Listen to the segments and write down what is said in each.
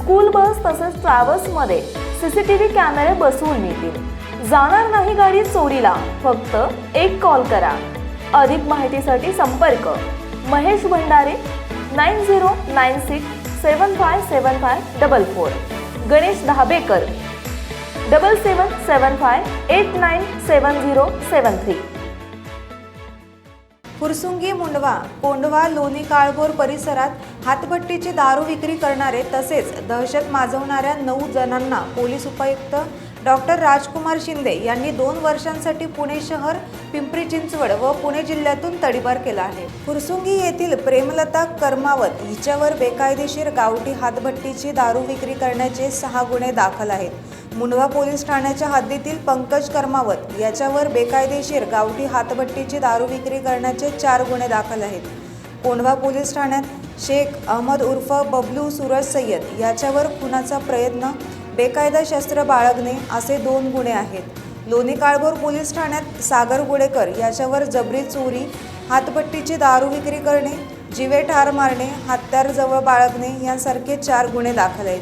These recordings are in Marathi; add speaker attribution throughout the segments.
Speaker 1: स्कूल बस तसेच ट्रॅव्हल्समध्ये सीसीटीव्ही कॅमेरे बसवून मिळतील जाणार नाही गाडी चोरीला फक्त एक कॉल करा. अधिक माहितीसाठी संपर्क. Mahesh Bhandare nine zero nine six seven five seven five double four. Ganesh Dhabekar double seven seven five eight nine seven zero seven three.
Speaker 2: Fursungi Mundhwa Kondhwa Loni Kalbhor परिसरात हातभट्टीची दारू विक्री करणारे तसेच दहशत माजवणाऱ्या नऊ जणांना पोलीस उपायुक्त डॉक्टर राजकुमार शिंदे यांनी दोन वर्षांसाठी पुणे शहर पिंपरी चिंचवड व पुणे जिल्ह्यातून तडीबार केला आहे. फुरसुंगी येथील प्रेमलता कर्मावत हिच्यावर बेकायदेशीर गावठी हातभट्टीची दारू विक्री करण्याचे सहा गुन्हे दाखल आहेत. मुंडवा पोलीस ठाण्याच्या हद्दीतील पंकज कर्मावत याच्यावर बेकायदेशीर गावठी हातभट्टीची दारू विक्री करण्याचे चार गुन्हे दाखल आहेत. कोंढवा पोलीस ठाण्यात शेख अहमद उर्फ बबलू सूरज सय्यद याच्यावर खुनाचा प्रयत्न बेकायदा शस्त्र बाळगणे असे दोन गुन्हे आहेत. लोणी काळभोर पोलीस ठाण्यात सागर गुडेकर याच्यावर जबरी चोरी हातपट्टीची दारू विक्री करणे जिवे ठार मारणे हत्यार जवळ बाळगणे यांसारखे चार गुन्हे दाखल आहेत.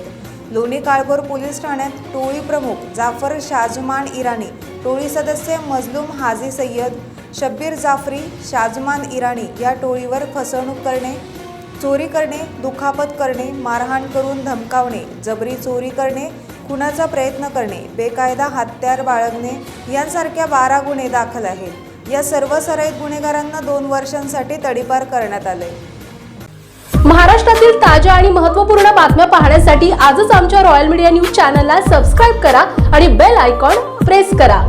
Speaker 2: लोणी काळभोर पोलीस ठाण्यात टोळी प्रमुख जाफर शाजमान इराणी टोळी सदस्य मजलूम हाजी सय्यद शब्बीर जाफरी शाजमान इराणी या टोळीवर फसवणूक करणे चोरी करणे दुखापत करणे मारहाण करून धमकावणे जबरी चोरी करणे खुनाचा प्रयत्न करणे बेकायदा हत्यार बाळगणे यांसारख्या बारा गुन्हे दाखल आहेत. या सर्व सराईत गुन्हेगारांना दोन वर्षांसाठी तडीपार करण्यात आले
Speaker 3: महाराष्ट्रातील ताज्या आणि महत्त्वपूर्ण बातम्या पाहण्यासाठी आजच आमच्या रॉयल मीडिया न्यूज चॅनलला सबस्क्राईब करा आणि बेल आयकॉन प्रेस करा.